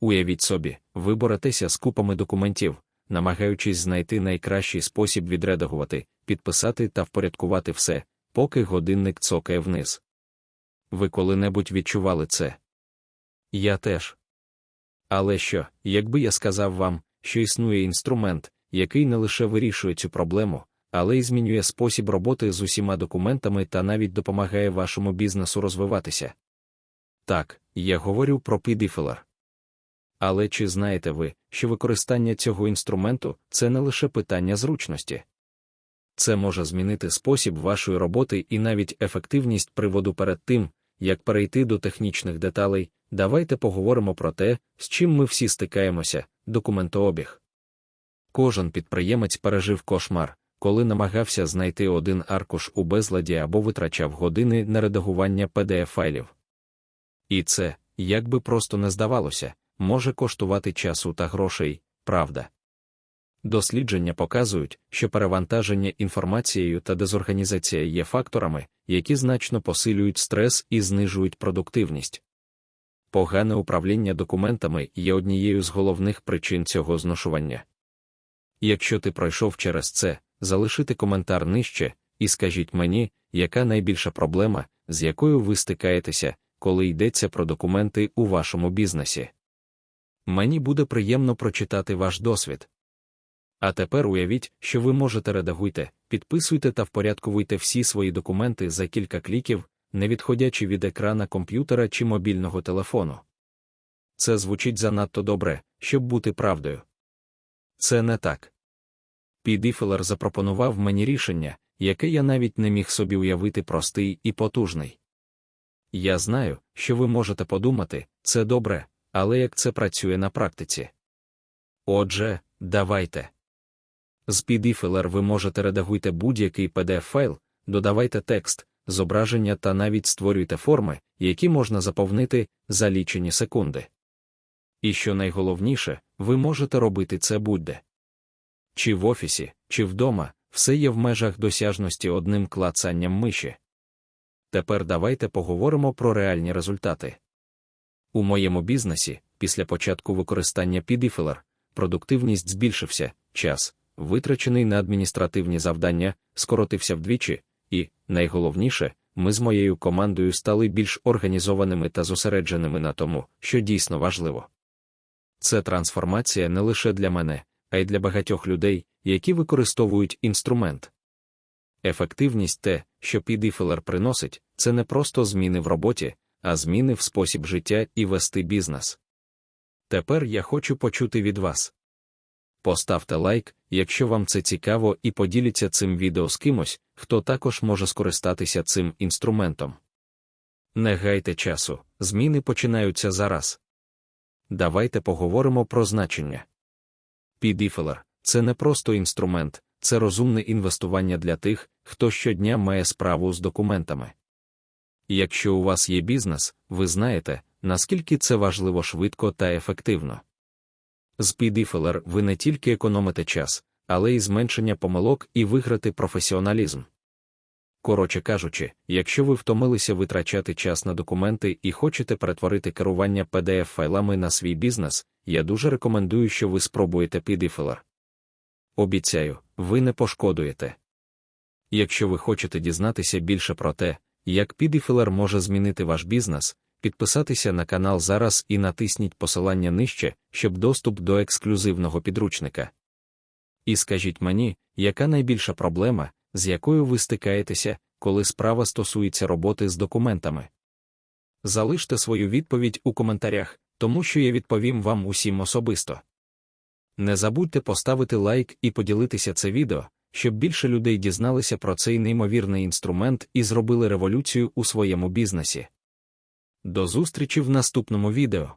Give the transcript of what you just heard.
Уявіть собі, ви боретеся з купами документів, намагаючись знайти найкращий спосіб відредагувати, підписати та впорядкувати все, поки годинник цокає вниз. Ви коли-небудь відчували це? Я теж. Але що, якби я сказав вам, що існує інструмент, який не лише вирішує цю проблему, але й змінює спосіб роботи з усіма документами та навіть допомагає вашому бізнесу розвиватися? Так, я говорю про PDFLR. Але чи знаєте ви, що використання цього інструменту це не лише питання зручності? Це може змінити спосіб вашої роботи і навіть ефективність приводу перед тим, як перейти до технічних деталей, давайте поговоримо про те, з чим ми всі стикаємося, документообіг. Кожен підприємець пережив кошмар, коли намагався знайти один аркуш у безладі або витрачав години на редагування pdf файлів. І це, як би просто не здавалося, може коштувати часу та грошей, правда. Дослідження показують, що перевантаження інформацією та дезорганізація є факторами, які значно посилюють стрес і знижують продуктивність. Погане управління документами є однією з головних причин цього зношування. Якщо ти пройшов через це, залишити коментар нижче і скажіть мені, яка найбільша проблема, з якою ви стикаєтеся, коли йдеться про документи у вашому бізнесі. Мені буде приємно прочитати ваш досвід. А тепер уявіть, що ви можете редагуйте, підписуйте та впорядкуйте всі свої документи за кілька кліків, не відходячи від екрана комп'ютера чи мобільного телефону. Це звучить занадто добре, щоб бути правдою. Це не так. Підіфелер запропонував мені рішення, яке я навіть не міг собі уявити простий і потужний. Я знаю, що ви можете подумати, це добре, але як це працює на практиці? Отже, давайте. З підіфелер ви можете редагуйте будь-який pdf файл, додавайте текст, зображення та навіть створюйте форми, які можна заповнити за лічені секунди. І що найголовніше, ви можете робити це будь-де. Чи в офісі, чи вдома, все є в межах досяжності одним клацанням миші. Тепер давайте поговоримо про реальні результати. У моєму бізнесі, після початку використання PDFiller, продуктивність збільшився, час, витрачений на адміністративні завдання, скоротився вдвічі, і, найголовніше, ми з моєю командою стали більш організованими та зосередженими на тому, що дійсно важливо. Це трансформація не лише для мене, а й для багатьох людей, які використовують інструмент. Ефективність те, що підіфелер приносить, це не просто зміни в роботі, а зміни в спосіб життя і вести бізнес. Тепер я хочу почути від вас. Поставте лайк, якщо вам це цікаво, і поділіться цим відео з кимось, хто також може скористатися цим інструментом. Не гайте часу, зміни починаються зараз. Давайте поговоримо про значення. Підіфелер це не просто інструмент, це розумне інвестування для тих, хто щодня має справу з документами. Якщо у вас є бізнес, ви знаєте, наскільки це важливо швидко та ефективно. З підіфелер ви не тільки економите час, але й зменшення помилок і виграти професіоналізм. Коротше кажучи, якщо ви втомилися витрачати час на документи і хочете перетворити керування pdf файлами на свій бізнес, я дуже рекомендую, що ви спробуєте підіфелер. Обіцяю, ви не пошкодуєте. Якщо ви хочете дізнатися більше про те, як підіфелер може змінити ваш бізнес, підписатися на канал зараз і натисніть посилання нижче, щоб доступ до ексклюзивного підручника. І скажіть мені, яка найбільша проблема, з якою ви стикаєтеся, коли справа стосується роботи з документами? Залиште свою відповідь у коментарях, тому що я відповім вам усім особисто. Не забудьте поставити лайк і поділитися це відео, щоб більше людей дізналися про цей неймовірний інструмент і зробили революцію у своєму бізнесі. До зустрічі в наступному відео.